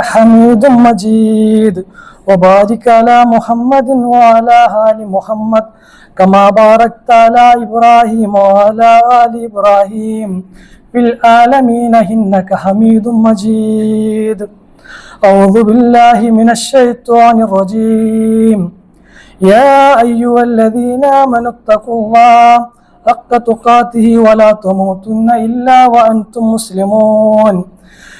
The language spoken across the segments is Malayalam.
حميد مجيد وبارك على محمد وعلى آل محمد كما باركت على إبراهيم وعلى آل إبراهيم في العالمين إنك حميد مجيد أعوذ بالله من الشيطان الرجيم يا أيها الذين آمنوا اتقوا الله حق تقاته ولا تموتن إلا وأنتم مسلمون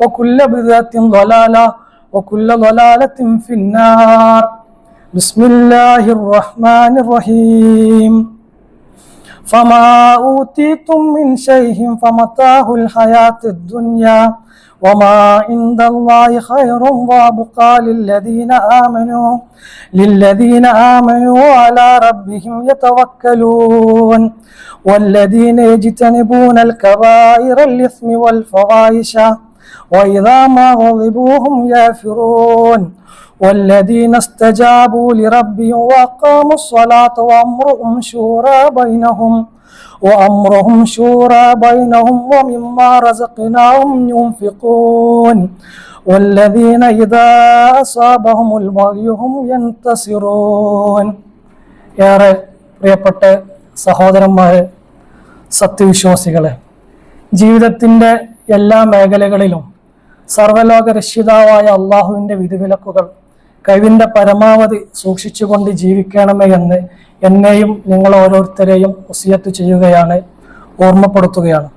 وكل بدعة ضلالة وكل ضلالة في النار. بسم الله الرحمن الرحيم. فما أوتيتم من شيء فمتاع الحياة الدنيا وما عند الله خير وأبقى للذين آمنوا للذين آمنوا على ربهم يتوكلون. والذين يجتنبون الكبائر الإثم والفواحش وإذا ما غضبوا هم يافرون والذين استجابوا لربهم وأقاموا الصلاة وأمرهم شورى بينهم وأمرهم شورى بينهم ومما رزقناهم ينفقون والذين إذا أصابهم البغي هم ينتصرون ഏറെ പ്രിയപ്പെട്ട സഹോദരന്മാരെ സത്യവിശ്വാസികളെ ജീവിതത്തിൻ്റെ എല്ലാ മേഖലകളിലും സർവലോക രക്ഷിതാവായ അള്ളാഹുവിന്റെ വിധിവിലക്കുകൾ കഴിവിന്റെ പരമാവധി സൂക്ഷിച്ചുകൊണ്ട് ജീവിക്കണമേ എന്ന് എന്നെയും നിങ്ങൾ ഓരോരുത്തരെയും ഉസിയത്ത് ചെയ്യുകയാണ് ഓർമ്മപ്പെടുത്തുകയാണ്.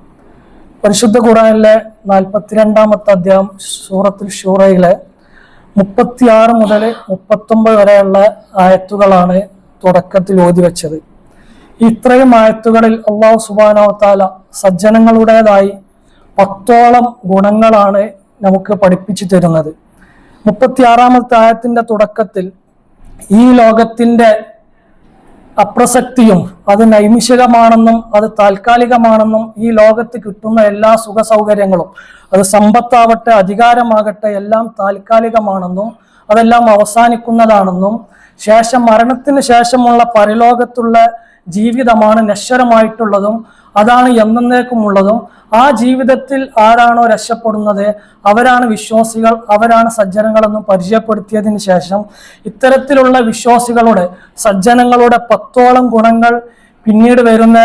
പരിശുദ്ധ ഖുറാനിലെ നാൽപ്പത്തിരണ്ടാമത്തെ അധ്യായം സൂറത്തുൽ ഷൂറയിലെ മുപ്പത്തിയാറ് മുതൽ മുപ്പത്തൊമ്പത് വരെയുള്ള ആയത്തുകളാണ് തുടക്കത്തിൽ ഓതി വെച്ചത്. ഇത്രയും ആയത്തുകളിൽ അള്ളാഹു സുബാനോ താല സജ്ജനങ്ങളുടേതായി പത്തോളം ഗുണങ്ങളാണ് നമുക്ക് പഠിപ്പിച്ചു തരുന്നത്. മുപ്പത്തിയാറാമത്തെ ആയത്തിന്റെ തുടക്കത്തിൽ ഈ ലോകത്തിന്റെ അപ്രസക്തിയും അത് നൈമിഷികമാണെന്നും അത് താൽക്കാലികമാണെന്നും ഈ ലോകത്ത് കിട്ടുന്ന എല്ലാ സുഖ സൗകര്യങ്ങളും അത് സമ്പത്താവട്ടെ അധികാരമാകട്ടെ എല്ലാം താൽക്കാലികമാണെന്നും അതെല്ലാം അവസാനിക്കുന്നതാണെന്നും ശേഷം മരണത്തിന് ശേഷമുള്ള പരലോകത്തുള്ള ജീവിതമാണ് നശ്വരമായിട്ടുള്ളതും അതാണ് എന്നേക്കുമുള്ളതും ആ ജീവിതത്തിൽ ആരാണോ രക്ഷപ്പെടുന്നത് അവരാണ് വിശ്വാസികൾ അവരാണ് സജ്ജനങ്ങളെന്നും പരിചയപ്പെടുത്തിയതിന് ശേഷം ഇത്തരത്തിലുള്ള വിശ്വാസികളുടെ സജ്ജനങ്ങളുടെ പത്തോളം ഗുണങ്ങൾ പിന്നീട് വരുന്ന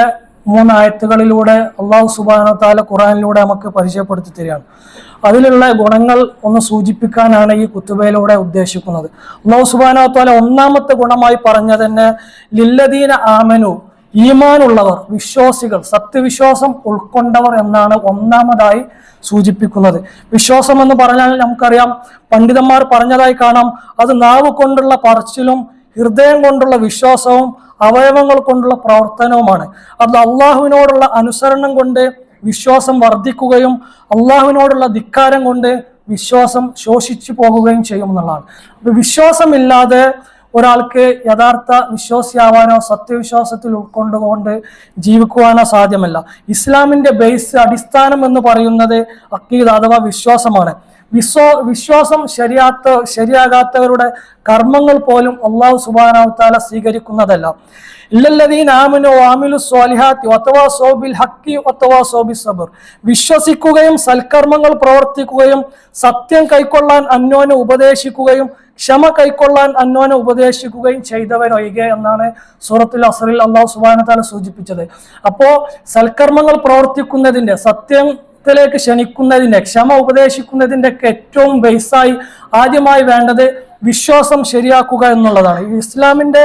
മൂന്നായത്തുകളിലൂടെ അള്ളാഹു സുബാന താല ഖുറാനിലൂടെ നമുക്ക് പരിചയപ്പെടുത്തി തരികയാണ്. അതിലുള്ള ഗുണങ്ങൾ ഒന്ന് സൂചിപ്പിക്കാനാണ് ഈ കുത്തുബയിലൂടെ ഉദ്ദേശിക്കുന്നത്. അള്ളാഹു സുബാന ഒന്നാമത്തെ ഗുണമായി പറഞ്ഞ തന്നെ ലില്ലദീന ആമനു ഈമാനുള്ളവർ വിശ്വാസികൾ സത്യവിശ്വാസം ഉൾക്കൊണ്ടവർ എന്നാണ് ഒന്നാമതായി സൂചിപ്പിക്കുന്നത്. വിശ്വാസം എന്ന് പറഞ്ഞാൽ നമുക്കറിയാം പണ്ഡിതന്മാർ പറഞ്ഞതായി കാണാം അത് നാവ് കൊണ്ടുള്ള പറച്ചിലും ഹൃദയം കൊണ്ടുള്ള വിശ്വാസവും അവയവങ്ങൾ കൊണ്ടുള്ള പ്രവർത്തനവുമാണ്. അത് അള്ളാഹുവിനോടുള്ള അനുസരണം കൊണ്ട് വിശ്വാസം വർദ്ധിക്കുകയും അള്ളാഹുവിനോടുള്ള ധിക്കാരം കൊണ്ട് വിശ്വാസം ശോഷിച്ചു പോകുകയും ചെയ്യും എന്നുള്ളതാണ് വിശ്വാസമില്ലാതെ ഒരാൾക്ക് യഥാർത്ഥ വിശ്വാസിയാവാനോ സത്യവിശ്വാസത്തിൽ ഉൾക്കൊണ്ടുകൊണ്ട് ജീവിക്കുവാനോ സാധ്യമല്ല. ഇസ്ലാമിന്റെ ബേസ് അടിസ്ഥാനം എന്ന് പറയുന്നത് അക്കീദ് അഥവാ വിശ്വാസമാണ്. വിശ്വാ വിശ്വാസം ശരിയാത്ത ശരിയാകാത്തവരുടെ കർമ്മങ്ങൾ പോലും അള്ളാഹു സുബാനാവത്താല സ്വീകരിക്കുന്നതല്ല. സ്വാലിഹാത്തി സബർ. വിശ്വസിക്കുകയും സൽക്കർമ്മങ്ങൾ പ്രവർത്തിക്കുകയും സത്യം കൈക്കൊള്ളാൻ അന്യോന്യം ഉപദേശിക്കുകയും ക്ഷമ കൈക്കൊള്ളാൻ അന്നോനെ ഉപദേശിക്കുകയും ചെയ്തവരൊഴികെ എന്നാണ് സൂറത്തുൽ അസറിൽ അള്ളാഹു സുബാനത്താല സൂചിപ്പിച്ചത്. അപ്പോ സൽക്കർമ്മങ്ങൾ പ്രവർത്തിക്കുന്നതിന്റെ സത്യം ത്തിലേക്ക് ക്ഷണിക്കുന്നതിന്റെ ക്ഷമ ഉപദേശിക്കുന്നതിന്റെ ഒക്കെ ഏറ്റവും ബേസായി ആദ്യമായി വേണ്ടത് വിശ്വാസം ശരിയാക്കുക എന്നുള്ളതാണ്. ഇസ്ലാമിന്റെ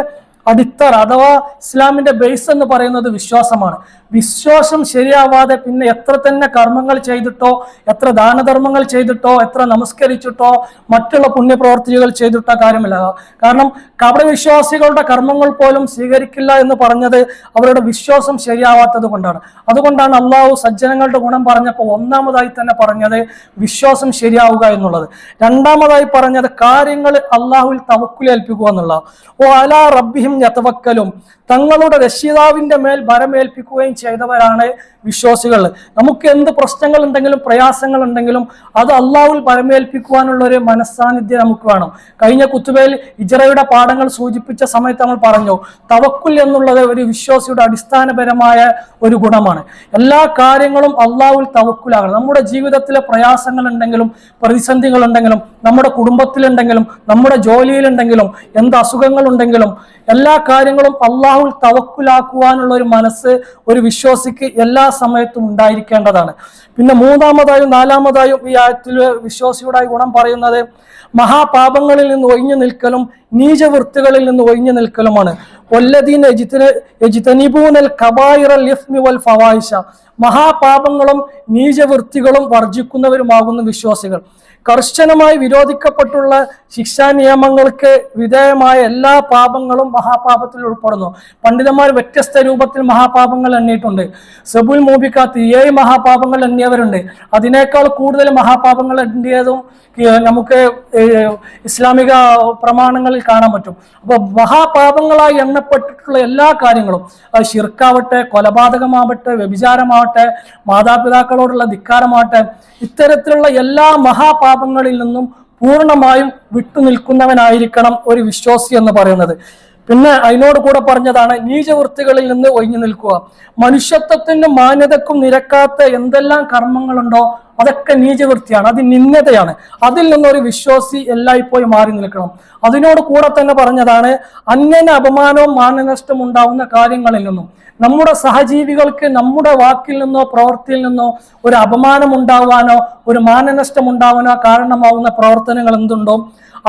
അടിത്തറ അഥവാ ഇസ്ലാമിന്റെ ബേസ് എന്ന് പറയുന്നത് വിശ്വാസമാണ്. വിശ്വാസം ശരിയാവാതെ പിന്നെ എത്ര തന്നെ കർമ്മങ്ങൾ ചെയ്തിട്ടോ എത്ര ദാനധർമ്മങ്ങൾ ചെയ്തിട്ടോ എത്ര നമസ്കരിച്ചിട്ടോ മറ്റുള്ള പുണ്യപ്രവർത്തികൾ ചെയ്തിട്ടോ കാര്യമില്ല. കാരണം കപടവിശ്വാസികളുടെ കർമ്മങ്ങൾ പോലും സ്വീകരിക്കില്ല എന്ന് പറഞ്ഞത് അവരുടെ വിശ്വാസം ശരിയാവാത്തത് കൊണ്ടാണ്. അതുകൊണ്ടാണ് അള്ളാഹു സജ്ജനങ്ങളുടെ ഗുണം പറഞ്ഞപ്പോൾ ഒന്നാമതായി തന്നെ പറഞ്ഞത് വിശ്വാസം ശരിയാവുക എന്നുള്ളത്. രണ്ടാമതായി പറഞ്ഞത് കാര്യങ്ങൾ അള്ളാഹുവിൽ തവക്കുലേൽപ്പിക്കുക എന്നുള്ളത് ഓ അലാ റബ്ബിഹിം യതവക്കലും തങ്ങളുടെ രക്ഷിതാവിന്റെ മേൽ ഭരമേൽപ്പിക്കുകയും ചെയ്തവരാണ് വിശ്വാസികൾ. നമുക്ക് എന്ത് പ്രശ്നങ്ങൾ ഉണ്ടെങ്കിലും പ്രയാസങ്ങൾ ഉണ്ടെങ്കിലും അത് അള്ളാഹുൽ പരമേൽപ്പിക്കുവാനുള്ള ഒരു മനസ്സാന്നിധ്യം നമുക്ക് വേണം. കഴിഞ്ഞ കുത്തുബയിൽ ഇജറയുടെ പാഠങ്ങൾ സൂചിപ്പിച്ച സമയത്ത് നമ്മൾ പറഞ്ഞു തവക്കുൽ എന്നുള്ളത് ഒരു വിശ്വാസിയുടെ അടിസ്ഥാനപരമായ ഒരു ഗുണമാണ്. എല്ലാ കാര്യങ്ങളും അള്ളാഹുൽ തവക്കുലാകണം. നമ്മുടെ ജീവിതത്തിലെ പ്രയാസങ്ങൾ ഉണ്ടെങ്കിലും പ്രതിസന്ധികൾ ഉണ്ടെങ്കിലും നമ്മുടെ കുടുംബത്തിലുണ്ടെങ്കിലും നമ്മുടെ ജോലിയിലുണ്ടെങ്കിലും എന്ത് അസുഖങ്ങൾ ഉണ്ടെങ്കിലും എല്ലാ കാര്യങ്ങളും അള്ളാഹുൽ തവക്കുലാക്കുവാനുള്ള ഒരു മനസ്സ് ഒരു വിശ്വാസിക്ക് എല്ലാ സമയത്തും ഉണ്ടായിരിക്കേണ്ടതാണ്. പിന്നെ മൂന്നാമതായും നാലാമതായും ഈ ആയത്തിൽ വിശ്വാസിയുടെ ഗുണം പറയുന്നത് മഹാപാപങ്ങളിൽ നിന്ന് ഒഴിഞ്ഞു നിൽക്കലും നീചവൃത്തികളിൽ നിന്ന് ഒഴിഞ്ഞു നിൽക്കലുമാണ്. കബായിറൽ വൽ മഹാപാപങ്ങളും നീചവൃത്തികളും വർജിക്കുന്നവരുമാകുന്ന വിശ്വാസികൾ. കർശനമായി വിരോധിക്കപ്പെട്ടുള്ള ശിക്ഷാ നിയമങ്ങൾക്ക് വിധേയമായ എല്ലാ പാപങ്ങളും മഹാപാപത്തിൽ ഉൾപ്പെടുന്നു. പണ്ഡിതന്മാർ വ്യത്യസ്ത രൂപത്തിൽ മഹാപാപങ്ങൾ എണ്ണിയിട്ടുണ്ട്. സബുൽ മൂബിക്കാത്ത് ഏഴ് മഹാപാപങ്ങൾ എണ്ണിയവരുണ്ട്. അതിനേക്കാൾ കൂടുതൽ മഹാപാപങ്ങൾ എണ്ണിയതും നമുക്ക് ഇസ്ലാമിക പ്രമാണങ്ങളിൽ കാണാൻ പറ്റും. അപ്പോൾ മഹാപാപങ്ങളായി എണ്ണപ്പെട്ടിട്ടുള്ള എല്ലാ കാര്യങ്ങളും അത് ഷിർക്കാവട്ടെ കൊലപാതകമാവട്ടെ വ്യഭിചാരമാവട്ടെ മാതാപിതാക്കളോടുള്ള ധിക്കാരമാവട്ടെ ഇത്തരത്തിലുള്ള എല്ലാ മഹാപാപങ്ങളിൽ നിന്നും പൂർണമായും വിട്ടുനിൽക്കുന്നവനായിരിക്കണം ഒരു വിശ്വാസി എന്ന് പറയുന്നത്. പിന്നെ അതിനോട് കൂടെ പറഞ്ഞതാണ് നീചവൃത്തികളിൽ നിന്ന് ഒഴിഞ്ഞു നിൽക്കുക. മനുഷ്യത്വത്തിനും മാന്യതക്കും നിരക്കാത്ത എന്തെല്ലാം കർമ്മങ്ങളുണ്ടോ അതൊക്കെ നീചവൃത്തിയാണ് അത് നിന്ദതയാണ് അതിൽ നിന്നൊരു വിശ്വാസി എല്ലായ്പ്പോഴും മാറി നിൽക്കണം. അതിനോട് കൂടെ തന്നെ പറഞ്ഞതാണ് അന്യന് അപമാനവും മാനനഷ്ടം ഉണ്ടാവുന്ന കാര്യങ്ങളിൽ നിന്നും. നമ്മുടെ സഹജീവികൾക്ക് നമ്മുടെ വാക്കിൽ നിന്നോ പ്രവൃത്തിയിൽ നിന്നോ ഒരു അപമാനം ഉണ്ടാവാനോ ഒരു മാനനഷ്ടം ഉണ്ടാവാനോ കാരണമാവുന്ന പ്രവർത്തനങ്ങൾ എന്തുണ്ടോ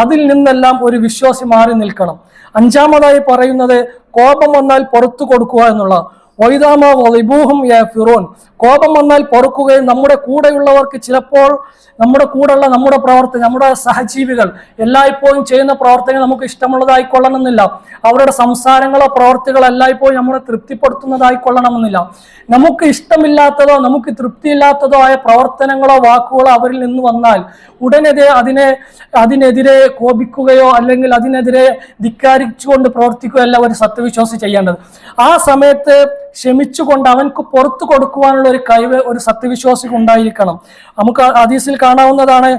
അതിൽ നിന്നെല്ലാം ഒരു വിശ്വാസി മാറി നിൽക്കണം. അഞ്ചാമതായി പറയുന്നത് കോപം വന്നാൽ പുറത്തു കൊടുക്കുക എന്നുള്ള വലിബൂഹും ഫിറോൻ കോപം വന്നാൽ പൊറുക്കുകയും നമ്മുടെ കൂടെയുള്ളവർക്ക് ചിലപ്പോൾ നമ്മുടെ കൂടെയുള്ള നമ്മുടെ പ്രവർത്തി നമ്മുടെ സഹജീവികൾ എല്ലായ്പ്പോഴും ചെയ്യുന്ന പ്രവർത്തനങ്ങൾ നമുക്ക് ഇഷ്ടമുള്ളതായിക്കൊള്ളണമെന്നില്ല അവരുടെ സംസാരങ്ങളോ പ്രവർത്തികളോ എല്ലായ്പ്പോഴും നമ്മളെ തൃപ്തിപ്പെടുത്തുന്നതായിക്കൊള്ളണമെന്നില്ല നമുക്ക് ഇഷ്ടമില്ലാത്തതോ നമുക്ക് തൃപ്തിയില്ലാത്തതോ ആയ പ്രവർത്തനങ്ങളോ വാക്കുകളോ അവരിൽ നിന്ന് വന്നാൽ ഉടനെതിരെ അതിനെ അതിനെതിരെ കോപിക്കുകയോ അല്ലെങ്കിൽ അതിനെതിരെ ധിക്കാരിച്ചുകൊണ്ട് പ്രവർത്തിക്കുകയോ അല്ല ഒരു സത്യവിശ്വാസി ചെയ്യേണ്ടത്. ആ സമയത്ത് ക്ഷമിച്ചുകൊണ്ട് അവൻക്ക് പുറത്തു കൊടുക്കുവാനുള്ള ഒരു കഴിവ് ഒരു സത്യവിശ്വാസിക്ക് ഉണ്ടായിരിക്കണം. നമുക്ക് ഹദീസിൽ കാണാവുന്നതാണ്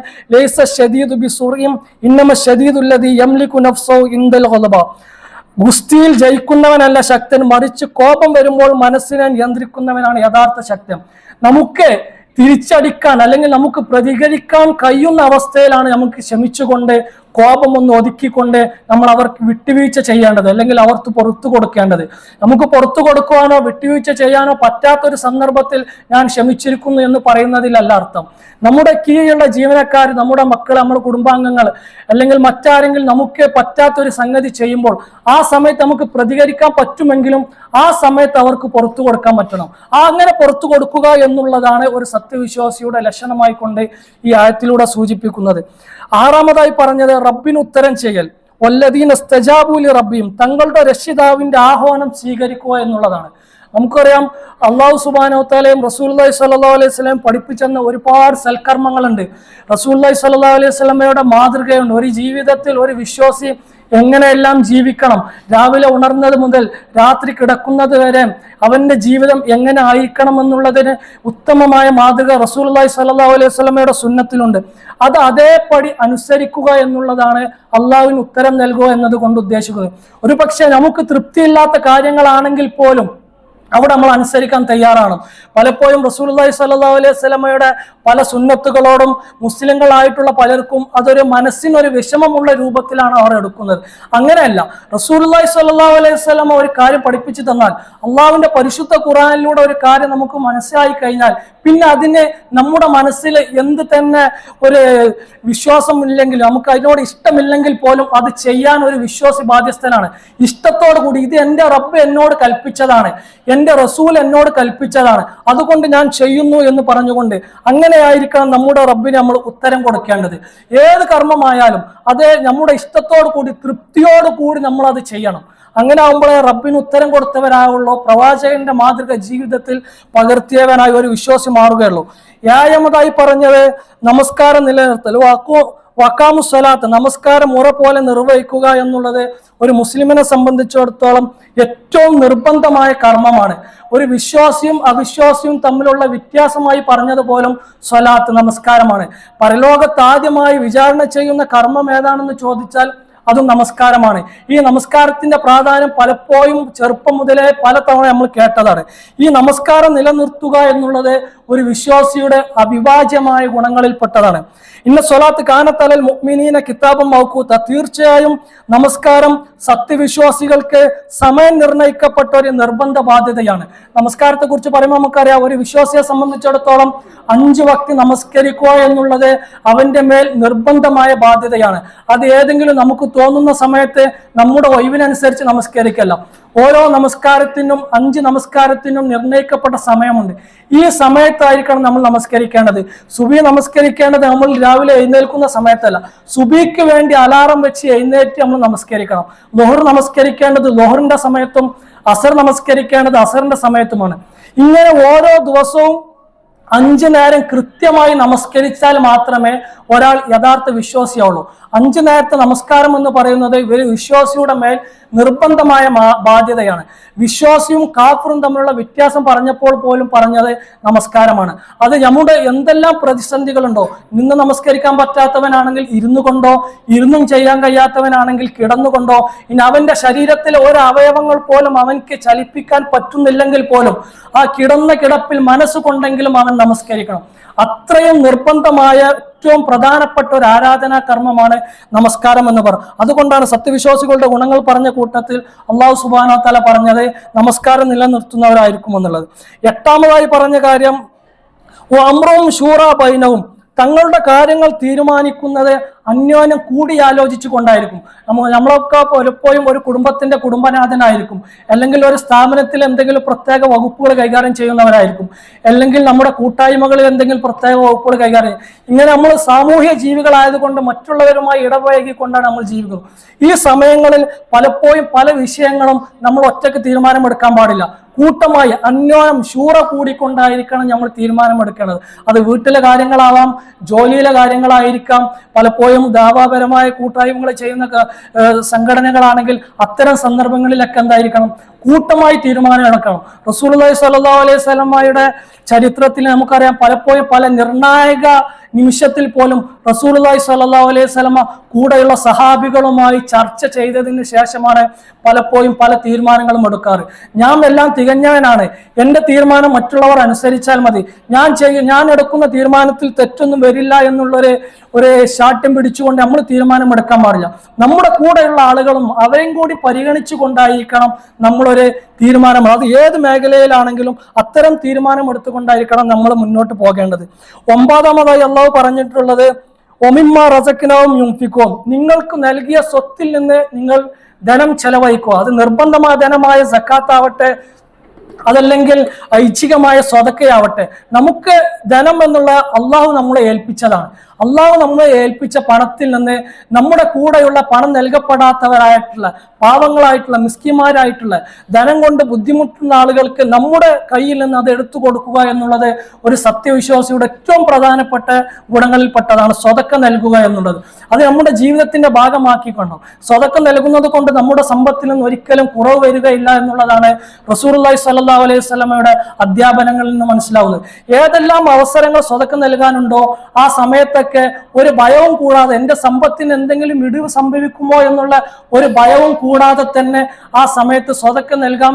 ഇന്നമ ഗുസ്തിയിൽ ജയിക്കുന്നവനല്ല ശക്തൻ മറിച്ച് കോപം വരുമ്പോൾ മനസ്സിനെ നിയന്ത്രിക്കുന്നവനാണ് യഥാർത്ഥ ശക്തൻ. നമുക്ക് തിരിച്ചടിക്കാൻ അല്ലെങ്കിൽ നമുക്ക് പ്രതികരിക്കാൻ കഴിയുന്ന അവസ്ഥയിലാണ് നമുക്ക് ക്ഷമിച്ചുകൊണ്ട് കോപം ഒന്ന് ഒതുക്കിക്കൊണ്ട് നമ്മൾ അവർക്ക് വിട്ടുവീഴ്ച ചെയ്യേണ്ടത് അല്ലെങ്കിൽ അവർക്ക് പുറത്തു കൊടുക്കേണ്ടത്. നമുക്ക് പുറത്തു കൊടുക്കുവാനോ വിട്ടുവീഴ്ച ചെയ്യാനോ പറ്റാത്തൊരു സന്ദർഭത്തിൽ ഞാൻ ക്ഷമിച്ചിരിക്കുന്നു എന്ന് പറയുന്നതിലല്ല അർത്ഥം. നമ്മുടെ കീഴിലുള്ള ജീവനക്കാർ നമ്മുടെ മക്കൾ നമ്മുടെ കുടുംബാംഗങ്ങൾ അല്ലെങ്കിൽ മറ്റാരെങ്കിലും നമുക്ക് പറ്റാത്തൊരു സംഗതി ചെയ്യുമ്പോൾ ആ സമയത്ത് നമുക്ക് പ്രതികരിക്കാൻ പറ്റുമെങ്കിലും ആ സമയത്ത് അവർക്ക് പുറത്തു കൊടുക്കാൻ പറ്റണം. ആ അങ്ങനെ പുറത്തു കൊടുക്കുക എന്നുള്ളതാണ് ഒരു സത്യവിശ്വാസിയുടെ ലക്ഷണമായിക്കൊണ്ട് ഈ ആയത്തിലൂടെ സൂചിപ്പിക്കുന്നത്. ആറാമതായി പറഞ്ഞത് റബ്ബിന് ഉത്തരം ചെയ്യൽ. വല്ലദീന സ്തജാബുലി റബ്ബിയും തങ്ങളുടെ രക്ഷിതാവിന്റെ ആഹ്വാനം സ്വീകരിക്കുക എന്നുള്ളതാണ്. നമുക്കറിയാം അള്ളാഹു സുബാനോത്താലയും റസൂല്ലായി സല്ലാ അലൈഹി സ്വലം പഠിപ്പിച്ചെന്ന ഒരുപാട് സൽക്കർമ്മങ്ങളുണ്ട്. റസൂല്ലായി സല്ലാ അലൈഹി സ്വലമയുടെ മാതൃകയുണ്ട്. ഒരു ജീവിതത്തിൽ ഒരു വിശ്വാസി എങ്ങനെയെല്ലാം ജീവിക്കണം? രാവിലെ ഉണർന്നത് മുതൽ രാത്രി കിടക്കുന്നത് വരെ അവന്റെ ജീവിതം എങ്ങനെ ആയിരിക്കണം എന്നുള്ളതിന് ഉത്തമമായ മാതൃക റസൂൽ സല്ലാ അലൈഹി സ്വലമയുടെ സുന്നത്തിലുണ്ട്. അത് അതേപടി അനുസരിക്കുക എന്നുള്ളതാണ് അള്ളാഹുവിന് ഉത്തരം നൽകുക എന്നതുകൊണ്ട് ഉദ്ദേശിക്കുന്നത്. ഒരു പക്ഷേ നമുക്ക് തൃപ്തിയില്ലാത്ത കാര്യങ്ങളാണെങ്കിൽ പോലും അവിടെ നമ്മൾ അനുസരിക്കാൻ തയ്യാറാണ്. പലപ്പോഴും റസൂലുള്ളാഹി സല്ലാ അലൈഹി സ്വലമയുടെ പല സുന്നത്തുകളോടും മുസ്ലിങ്ങളായിട്ടുള്ള പലർക്കും അതൊരു മനസ്സിനൊരു വിഷമമുള്ള രൂപത്തിലാണ് അവർ എടുക്കുന്നത്. അങ്ങനെയല്ല. റസൂലുള്ളാഹി സ്വല്ലല്ലാഹു അലൈഹി സ്വലമ ഒരു കാര്യം പഠിപ്പിച്ചു തന്നാൽ അള്ളാഹുവിന്റെ പരിശുദ്ധ ഖുറാനിലൂടെ ഒരു കാര്യം നമുക്ക് മനസ്സിലായി കഴിഞ്ഞാൽ പിന്നെ അതിനെ നമ്മുടെ മനസ്സിൽ എന്ത് തന്നെ ഒരു വിശ്വാസം ഇല്ലെങ്കിൽ നമുക്ക് അതിനോട് ഇഷ്ടമില്ലെങ്കിൽ പോലും അത് ചെയ്യാൻ ഒരു വിശ്വാസി ബാധ്യസ്ഥനാണ്. ഇഷ്ടത്തോടു കൂടി ഇത് എന്റെ റബ്ബ് എന്നോട് കൽപ്പിച്ചതാണ്. എന്റെ റസൂൽ എന്നോട് കൽപ്പിച്ചതാണ്. അതുകൊണ്ട് ഞാൻ ചെയ്യുന്നു എന്ന് പറഞ്ഞുകൊണ്ട് അങ്ങനെ ആയിരിക്കണം നമ്മുടെ റബ്ബിന് നമ്മൾ ഉത്തരം കൊടുക്കേണ്ടത്. ഏത് കർമ്മമായാലും അത് നമ്മുടെ ഇഷ്ടത്തോടു കൂടി തൃപ്തിയോടു കൂടി നമ്മൾ അത് ചെയ്യണം. അങ്ങനെ ആകുമ്പോഴേ റബ്ബിന് ഉത്തരം കൊടുത്തവരാകുള്ളൂ പ്രവാചകന്റെ മാതൃക ജീവിതത്തിൽ പകർത്തിയവനായി ഒരു വിശ്വാസി മാറുകയുള്ളൂ. ഏഴാമതായി പറഞ്ഞത് നമസ്കാരം നിലനിർത്തൽ വാക്കു വക്കാമു സ്വലാത്ത് നമസ്കാരം മുറ പോലെ നിർവഹിക്കുക എന്നുള്ളത് ഒരു മുസ്ലിമിനെ സംബന്ധിച്ചിടത്തോളം ഏറ്റവും നിർബന്ധമായ കർമ്മമാണ്. ഒരു വിശ്വാസിയും അവിശ്വാസിയും തമ്മിലുള്ള വ്യത്യാസമായി പറഞ്ഞതുപോലും സ്വലാത്ത് നമസ്കാരമാണ്. പരലോകത്ത് ആദ്യമായി വിചാരണ ചെയ്യുന്ന കർമ്മം ഏതാണെന്ന് ചോദിച്ചാൽ അതും നമസ്കാരമാണ്. ഈ നമസ്കാരത്തിന്റെ പ്രാധാന്യം പലപ്പോഴും ചെറുപ്പം മുതലേ പല തവണ നമ്മൾ കേട്ടതാണ്. ഈ നമസ്കാരം നിലനിർത്തുക എന്നുള്ളത് ഒരു വിശ്വാസിയുടെ അവിഭാജ്യമായ ഗുണങ്ങളിൽപ്പെട്ടതാണ്. ഇന്ന സ്വലാത്ത് കാനത്തലൽ മുഅ്മിനീന കിതാബം മൗക്കൂത്ത തീർച്ചയായും നമസ്കാരം സത്യവിശ്വാസികൾക്ക് സമയം നിർണയിക്കപ്പെട്ട ഒരു നിർബന്ധ ബാധ്യതയാണ്. നമസ്കാരത്തെ കുറിച്ച് പറയുമ്പോൾ നമുക്കറിയാം ഒരു വിശ്വാസിയെ സംബന്ധിച്ചിടത്തോളം അഞ്ച് വക്തി നമസ്കരിക്കുക എന്നുള്ളത് അവന്റെ മേൽ നിർബന്ധമായ ബാധ്യതയാണ്. അത് ഏതെങ്കിലും നമുക്ക് തോന്നുന്ന സമയത്ത് നമ്മുടെ ഒഴിവിനനുസരിച്ച് നമസ്കരിക്കല്ല. ഓരോ നമസ്കാരത്തിനും അഞ്ച് നമസ്കാരത്തിനും നിർണയിക്കപ്പെട്ട സമയമുണ്ട്. ഈ സമയത്തായിരിക്കണം നമ്മൾ നമസ്കരിക്കേണ്ടത്. സുബി നമസ്കരിക്കേണ്ടത് നമ്മൾ രാവിലെ എഴുന്നേൽക്കുന്ന സമയത്തല്ല. സുബിക്ക് വേണ്ടി അലാറം വെച്ച് എഴുന്നേറ്റ് നമ്മൾ നമസ്കരിക്കണം. ലോഹർ നമസ്കരിക്കേണ്ടത് ലോഹറിന്റെ സമയത്തും അസർ നമസ്കരിക്കേണ്ടത് അസറിന്റെ സമയത്തുമാണ്. ഇങ്ങനെ ഓരോ ദിവസവും അഞ്ചു നേരം കൃത്യമായി നമസ്കരിച്ചാൽ മാത്രമേ ഒരാൾ യഥാർത്ഥ വിശ്വാസിയാവുള്ളൂ. അഞ്ചു നേരത്തെ നമസ്കാരം എന്ന് പറയുന്നത് ഒരു വിശ്വാസിയുടെ മേൽ നിർബന്ധമായ ബാധ്യതയാണ്. വിശ്വാസിയും കാഫറും തമ്മിലുള്ള വ്യത്യാസം പറഞ്ഞപ്പോൾ പോലും പറഞ്ഞത് നമസ്കാരമാണ്. അത് നമ്മുടെ എന്തെല്ലാം പ്രതിസന്ധികളുണ്ടോ? നിന്ന് നമസ്കരിക്കാൻ പറ്റാത്തവനാണെങ്കിൽ ഇരുന്നു കൊണ്ടോ? ഇരുന്നും ചെയ്യാൻ കഴിയാത്തവനാണെങ്കിൽ കിടന്നുകൊണ്ടോ ഇനി അവന്റെ ശരീരത്തിലെ ഒരു അവയവങ്ങൾ പോലും അവൻക്ക് ചലിപ്പിക്കാൻ പറ്റുന്നില്ലെങ്കിൽ പോലും ആ കിടന്ന കിടപ്പിൽ മനസ്സുകൊണ്ടെങ്കിലും അവൻ നമസ്കരിക്കണം. അത്രയും നിർബന്ധമായ ഏറ്റവും പ്രധാനപ്പെട്ട ഒരു ആരാധനാ കർമ്മമാണ് നമസ്കാരം എന്ന് പറ അതുകൊണ്ടാണ് സത്യവിശ്വാസികളുടെ ഗുണങ്ങൾ പറഞ്ഞ കൂട്ടത്തിൽ അള്ളാഹു സുബാന തല പറഞ്ഞത് നമസ്കാരം നിലനിർത്തുന്നവരായിരിക്കും എന്നുള്ളത്. എട്ടാമതായി പറഞ്ഞ കാര്യം അമ്രവും ഷൂറ ബൈനവും തങ്ങളുടെ കാര്യങ്ങൾ തീരുമാനിക്കുന്നത് അന്യോന്യം കൂടിയാലോചിച്ചു കൊണ്ടായിരിക്കും നമ്മ നമ്മളൊക്കെ പലപ്പോഴും ഒരു കുടുംബത്തിന്റെ കുടുംബനാഥനായിരിക്കും. അല്ലെങ്കിൽ ഒരു സ്ഥാപനത്തിൽ എന്തെങ്കിലും പ്രത്യേക വകുപ്പുകൾ കൈകാര്യം ചെയ്യുന്നവരായിരിക്കും. അല്ലെങ്കിൽ നമ്മുടെ കൂട്ടായ്മകളിൽ എന്തെങ്കിലും പ്രത്യേക വകുപ്പുകൾ കൈകാര്യം ഇങ്ങനെ നമ്മൾ സാമൂഹ്യ ജീവികളായതുകൊണ്ട് മറ്റുള്ളവരുമായി ഇടപഴകിക്കൊണ്ടാണ് നമ്മൾ ജീവിക്കുന്നത്. ഈ സമയങ്ങളിൽ പലപ്പോഴും പല വിഷയങ്ങളും നമ്മൾ ഒറ്റയ്ക്ക് തീരുമാനമെടുക്കാൻ പാടില്ല. കൂട്ടമായി അന്യോന്യം ശൂറ കൂടിക്കൊണ്ടായിരിക്കണം നമ്മൾ തീരുമാനമെടുക്കേണ്ടത്. അത് വീട്ടിലെ കാര്യങ്ങളാവാം ജോലിയിലെ കാര്യങ്ങളായിരിക്കാം. പലപ്പോഴും ദാവാപരമായ കൂട്ടായ്മകൾ ചെയ്യുന്ന സംഘടനകളാണെങ്കിൽ അത്തരം സന്ദർഭങ്ങളിലൊക്കെ എന്തായിരിക്കണം? കൂട്ടമായി തീരുമാനം എടുക്കണം. റസൂലുള്ളാഹി സ്വല്ലല്ലാഹു അലൈഹി സ്വലമ്മയുടെ ചരിത്രത്തിൽ നമുക്കറിയാം പലപ്പോഴും പല നിർണായക നിമിഷത്തിൽ പോലും റസൂലുള്ളാഹി സ്വല്ലല്ലാഹു അലൈഹി സ്വലമ കൂടെയുള്ള സഹാബികളുമായി ചർച്ച ചെയ്തതിന് ശേഷമാണ് പലപ്പോഴും പല തീരുമാനങ്ങളും എടുക്കാറ്. ഞാൻ എല്ലാം തികഞ്ഞവനാണ്. എന്റെ തീരുമാനം മറ്റുള്ളവർ അനുസരിച്ചാൽ മതി. ഞാൻ ചെയ്യും ഞാൻ എടുക്കുന്ന തീരുമാനത്തിൽ തെറ്റൊന്നും വരില്ല എന്നുള്ളൊരു ഒരു ശാഠ്യം പിടിച്ചുകൊണ്ട് നമ്മൾ തീരുമാനം എടുക്കാൻ പാടില്ല. നമ്മുടെ കൂടെയുള്ള ആളുകളും അവരെയും കൂടി പരിഗണിച്ചു കൊണ്ടായിരിക്കണം നമ്മളൊരു തീരുമാനം അത് ഏത് മേഖലയിലാണെങ്കിലും അത്തരം തീരുമാനം എടുത്തുകൊണ്ടായിരിക്കണം നമ്മൾ മുന്നോട്ട് പോകേണ്ടത്. ഒമ്പതാമതായി അള്ളാഹു പറഞ്ഞിട്ടുള്ളത് ഒമിമ്മ റസക്കിനവും യുംഫിക്കോം നിങ്ങൾക്ക് നൽകിയ സ്വത്തിൽ നിന്ന് നിങ്ങൾ ധനം ചെലവഴിക്കുക. അത് നിർബന്ധമായ ധനമായ സക്കാത്താവട്ടെ അതല്ലെങ്കിൽ ഐച്ഛികമായ സ്വതക്കയാവട്ടെ. നമുക്ക് ധനം എന്നുള്ള അള്ളാഹു നമ്മളെ ഏൽപ്പിച്ചതാണ്. അള്ളാഹു നമ്മളെ ഏൽപ്പിച്ച പണത്തിൽ നിന്ന് നമ്മുടെ കൂടെയുള്ള പണം നൽകപ്പെടാത്തവരായിട്ടുള്ള പാവങ്ങളായിട്ടുള്ള മിസ്കിമാരായിട്ടുള്ള ധനം കൊണ്ട് ബുദ്ധിമുട്ടുന്ന ആളുകൾക്ക് നമ്മുടെ കയ്യിൽ നിന്ന് അത് എടുത്തു കൊടുക്കുക എന്നുള്ളത് ഒരു സത്യവിശ്വാസിയുടെ ഏറ്റവും പ്രധാനപ്പെട്ട ഗുണങ്ങളിൽപ്പെട്ടതാണ് സ്വതക്ക നൽകുക എന്നുള്ളത്. അത് നമ്മുടെ ജീവിതത്തിന്റെ ഭാഗമാക്കിക്കൊണ്ടു? സ്വതക്ക നൽകുന്നത് കൊണ്ട് നമ്മുടെ സമ്പത്തിൽ നിന്ന് ഒരിക്കലും കുറവ് വരികയില്ല എന്നുള്ളതാണ് റസൂർല്ലാഹി സല്ലാ അലൈഹി സ്വലമയുടെ അധ്യാപനങ്ങളിൽ നിന്ന് മനസ്സിലാവുന്നത്. ഏതെല്ലാം അവസരങ്ങൾ സ്വതക്ക നൽകാനുണ്ടോ ആ സമയത്തൊക്കെ അവരൊക്കെ ഒരു ഭയവും കൂടാതെ എന്റെ സമ്പത്തിന് എന്തെങ്കിലും ഇടിവ് സംഭവിക്കുമോ എന്നുള്ള ഒരു ഭയവും കൂടാതെ തന്നെ ആ സമയത്ത് സ്വതക്കെ നൽകാൻ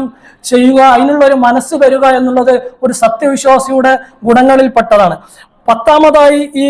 ചെയ്യുക. അതിനുള്ള ഒരു മനസ്സ് വരിക എന്നുള്ളത് ഒരു സത്യവിശ്വാസിയുടെ ഗുണങ്ങളിൽപ്പെട്ടതാണ്. പത്താമതായി ഈ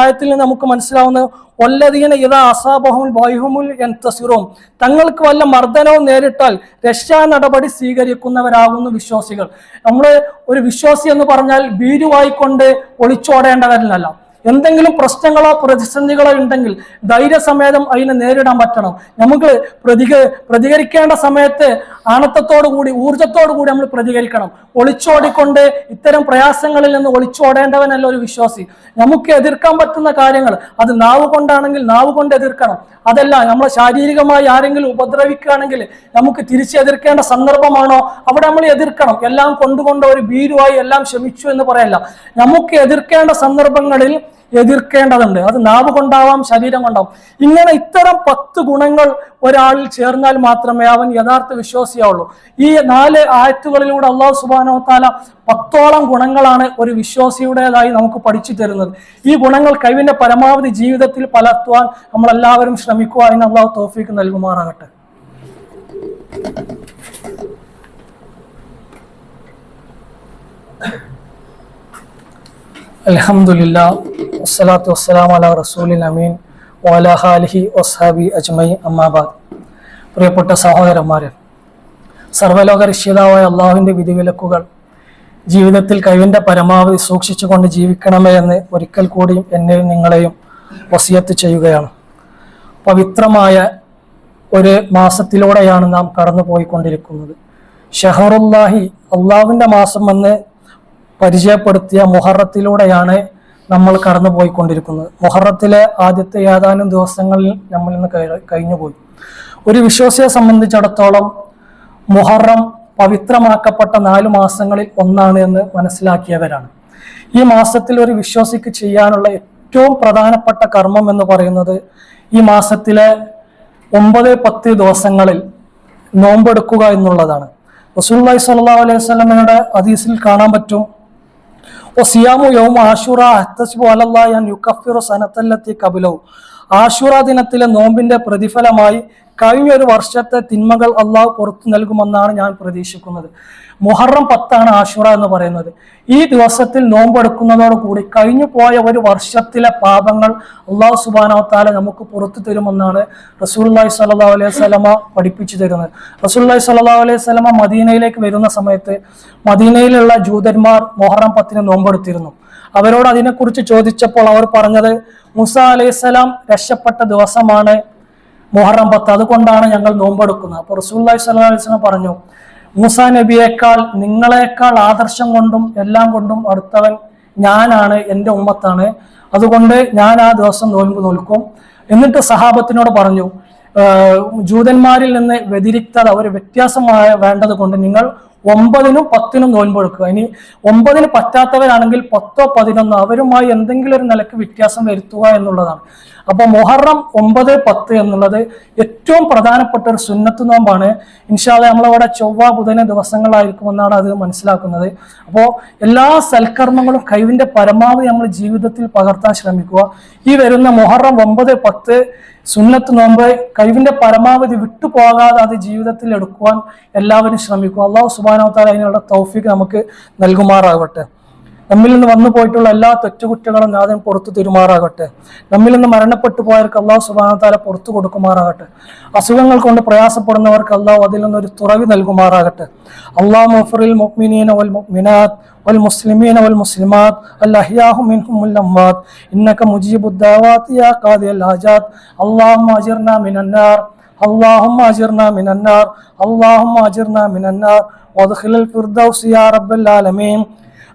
ആയത്തിൽ നിന്ന് നമുക്ക് മനസ്സിലാവുന്ന ഒല്ലതീന ഇതാ അസാബഹുൽ വൈഹുമുൽ എൻതസിറും തങ്ങൾക്ക് വല്ല മർദ്ദനവും നേരിട്ടാൽ രക്ഷാ നടപടി സ്വീകരിക്കുന്നവരാകുന്നു വിശ്വാസികൾ. നമ്മൾ ഒരു വിശ്വാസി എന്ന് പറഞ്ഞാൽ ഭീരുവായിക്കൊണ്ട് ഒളിച്ചോടേണ്ടവരിലല്ല എന്തെങ്കിലും പ്രശ്നങ്ങളോ പ്രതിസന്ധികളോ ഉണ്ടെങ്കിൽ ധൈര്യസമേതം അതിനെ നേരിടാൻ പറ്റണം. നമുക്ക് പ്രതിക പ്രതികരിക്കേണ്ട സമയത്ത് ആണത്തത്തോടു കൂടി ഊർജത്തോടു കൂടി നമ്മൾ പ്രതികരിക്കണം. ഒളിച്ചോടിക്കൊണ്ട് ഇത്തരം പ്രയാസങ്ങളിൽ നിന്ന് ഒളിച്ചോടേണ്ടവനല്ല ഒരു വിശ്വാസി. നമുക്ക് എതിർക്കാൻ പറ്റുന്ന കാര്യങ്ങൾ അത് നാവ് കൊണ്ടാണെങ്കിൽ നാവ് കൊണ്ട് എതിർക്കണം. അതല്ല നമ്മൾ ശാരീരികമായി ആരെങ്കിലും ഉപദ്രവിക്കുകയാണെങ്കിൽ നമുക്ക് തിരിച്ചെതിർക്കേണ്ട സന്ദർഭമാണോ? അവിടെ നമ്മൾ എതിർക്കണം. എല്ലാം കൊണ്ടുകൊണ്ട് ഒരു ഭീരുവായി എല്ലാം ക്ഷമിച്ചു എന്ന് പറയല്ല. നമുക്ക് എതിർക്കേണ്ട സന്ദർഭങ്ങളിൽ എതിർക്കേണ്ടതുണ്ട്. അത് നാവ് കൊണ്ടാവാം ശരീരം കൊണ്ടാവാം. ഇങ്ങനെ ഇത്തരം പത്ത് ഗുണങ്ങൾ ഒരാളിൽ ചേർന്നാൽ മാത്രമേ അവൻ യഥാർത്ഥ വിശ്വാസിയാവുള്ളൂ. ഈ നാല് ആയത്തുകളിലൂടെ അള്ളാഹു സുബാനോ താല പത്തോളം ഗുണങ്ങളാണ് ഒരു വിശ്വാസിയുടേതായി നമുക്ക് പഠിച്ചു തരുന്നത്. ഈ ഗുണങ്ങൾ കഴിവിന്റെ പരമാവധി ജീവിതത്തിൽ പലർത്തുവാൻ നമ്മളെല്ലാവരും ശ്രമിക്കുക എന്ന് അള്ളാഹു തോഫീക്ക് നൽകുമാറാകട്ടെ. അലഹമുല്ല വസ്സലാത്തു വസ്സലാം അല റസൂലിൻ അമീൻ വാലഹാലിഹി വസ്ഹാബി അജ്മൈ അമ്മാബാദ് പ്രിയപ്പെട്ട സഹോദരന്മാരെ സർവലോക രക്ഷിതാവായ അള്ളാഹുവിന്റെ വിധിവിലക്കുകൾ ജീവിതത്തിൽ കഴിവിന്റെ പരമാവധി സൂക്ഷിച്ചുകൊണ്ട് ജീവിക്കണമേ എന്ന് ഒരിക്കൽ കൂടിയും എന്നെയും നിങ്ങളെയും വസിയത്ത് ചെയ്യുകയാണ്. പവിത്രമായ ഒരു മാസത്തിലൂടെയാണ് നാം കടന്നു പോയിക്കൊണ്ടിരിക്കുന്നത് ഷഹറുല്ലാഹി അള്ളാഹുവിന്റെ മാസം എന്ന് പരിചയപ്പെടുത്തിയ മുഹറത്തിലൂടെയാണ് നമ്മൾ കടന്നു പോയിക്കൊണ്ടിരിക്കുന്നത് മുഹറത്തിലെ ആദ്യത്തെ ഏതാനും ദിവസങ്ങളിൽ നമ്മൾ ഇന്ന് കഴിഞ്ഞുപോയി. ഒരു വിശ്വാസിയെ സംബന്ധിച്ചിടത്തോളം മുഹറം പവിത്രമാക്കപ്പെട്ട നാല് മാസങ്ങളിൽ ഒന്നാണ് എന്ന് മനസ്സിലാക്കിയവരാണ്. ഈ മാസത്തിൽ ഒരു വിശ്വാസിക്ക് ചെയ്യാനുള്ള ഏറ്റവും പ്രധാനപ്പെട്ട കർമ്മം എന്ന് പറയുന്നത് ഈ മാസത്തിലെ ഒമ്പത് പത്ത് ദിവസങ്ങളിൽ നോമ്പെടുക്കുക എന്നുള്ളതാണ്. റസൂല്ലി സല്ലാ അലൈഹി സ്വലമയുടെ ഹദീസിൽ കാണാൻ പറ്റും. ആഷുറ ദിനത്തിലെ നോമ്പിന്റെ പ്രതിഫലമായി കഴിഞ്ഞ ഒരു വർഷത്തെ തിന്മകൾ അള്ളാഹു പുറത്തു നൽകുമെന്നാണ് ഞാൻ പ്രതീക്ഷിക്കുന്നത്. മുഹറം പത്താണ് ആഷുറ എന്ന് പറയുന്നത്. ഈ ദിവസത്തിൽ നോമ്പെടുക്കുന്നതോടുകൂടി കഴിഞ്ഞു പോയ ഒരു വർഷത്തിലെ പാപങ്ങൾ അള്ളാഹു സുബാനവത്താല നമുക്ക് പുറത്തു തരുമെന്നാണ് റസൂല്ലായി സല്ലാ അലൈഹി സ്വലമ പഠിപ്പിച്ചു തരുന്നത്. റസൂല്ലായി സല്ലാ അലൈഹി സ്വലമ മദീനയിലേക്ക് വരുന്ന സമയത്ത് മദീനയിലുള്ള ജൂതന്മാർ മൊഹറം പത്തിന് നോമ്പെടുത്തിരുന്നു. അവരോട് അതിനെക്കുറിച്ച് ചോദിച്ചപ്പോൾ അവർ പറഞ്ഞത് മുസ അലൈഹിസ്സലാം രക്ഷപ്പെട്ട ദിവസമാണ് മുഹറം പത്ത്. അതുകൊണ്ടാണ് ഞങ്ങൾ നോമ്പെടുക്കുന്നത്. അപ്പോൾ റസൂല്ലായി സ്വല്ലാ പറഞ്ഞു മൂസ നബിയേക്കാൾ നിങ്ങളെക്കാൾ ആദർശം കൊണ്ടും എല്ലാം കൊണ്ടും അടുത്തവൻ ഞാനാണ് എന്റെ ഉമ്മത്താണ്. അതുകൊണ്ട് ഞാൻ ആ ദിവസം നോൻപ് നോൽക്കും. എന്നിട്ട് സഹാബത്തിനോട് പറഞ്ഞു ജൂതന്മാരിൽ നിന്ന് വ്യതിരിക്തത ഒരു വ്യത്യാസമായ വേണ്ടത് കൊണ്ട് നിങ്ങൾ ഒമ്പതിനും പത്തിനും നോൻപെടുക്കുക ഇനി ഒമ്പതിന് പറ്റാത്തവരാണെങ്കിൽ പത്തോ പതിനൊന്നോ അവരുമായി എന്തെങ്കിലും ഒരു നിലയ്ക്ക് വ്യത്യാസം വരുത്തുക എന്നുള്ളതാണ്. അപ്പൊ മൊഹറം ഒമ്പത് പത്ത് എന്നുള്ളത് ഏറ്റവും പ്രധാനപ്പെട്ട ഒരു സുന്നത്ത് നോമ്പാണ്. ഇൻഷാല്ല നമ്മളവിടെ ചൊവ്വ ബുധന ദിവസങ്ങളായിരിക്കുമെന്നാണ് അത് മനസ്സിലാക്കുന്നത്. അപ്പോൾ എല്ലാ സൽക്കർമ്മങ്ങളും കഴിവിന്റെ പരമാവധി നമ്മൾ ജീവിതത്തിൽ പകർത്താൻ ശ്രമിക്കുക. ഈ വരുന്ന മൊഹറം ഒമ്പത് പത്ത് സുന്നത്ത് നോമ്പ് കഴിവിന്റെ പരമാവധി വിട്ടുപോകാതെ അത് ജീവിതത്തിൽ എടുക്കുവാൻ എല്ലാവരും ശ്രമിക്കും അള്ളാഹു സുബാനവത്താൽ അതിനുള്ള തൗഫീഖ് നമുക്ക് നൽകുമാറാകട്ടെ നമ്മിൽ നിന്ന് വന്നു പോയിട്ടുള്ള എല്ലാ തെറ്റുകുറ്റങ്ങളും നാഥൻ പുറത്തു തരുമാറാകട്ടെ നമ്മിൽ നിന്ന് മരണപ്പെട്ടു പോയവർക്ക് അള്ളാഹു സുബാനത്താല പുറത്തു കൊടുക്കുമാറാകട്ടെ അസുഖങ്ങൾ കൊണ്ട് പ്രയാസപ്പെടുന്നവർക്ക് അള്ളാഹു അതിൽ നിന്നൊരു തുറവി നൽകുമാറാകട്ടെ അള്ളാഹു മഫറിൽ മുഅ്മിനീന വൽ മുഅ്മിനാത്ത് والمسلمين والمسلمات الأحياء منهم والأموات إنك مجيب الدعوات يا قاضي الحاجات اللهم أجرنا من النار اللهم أجرنا من النار اللهم أجرنا من النار وادخل الفردوس يا رب العالمين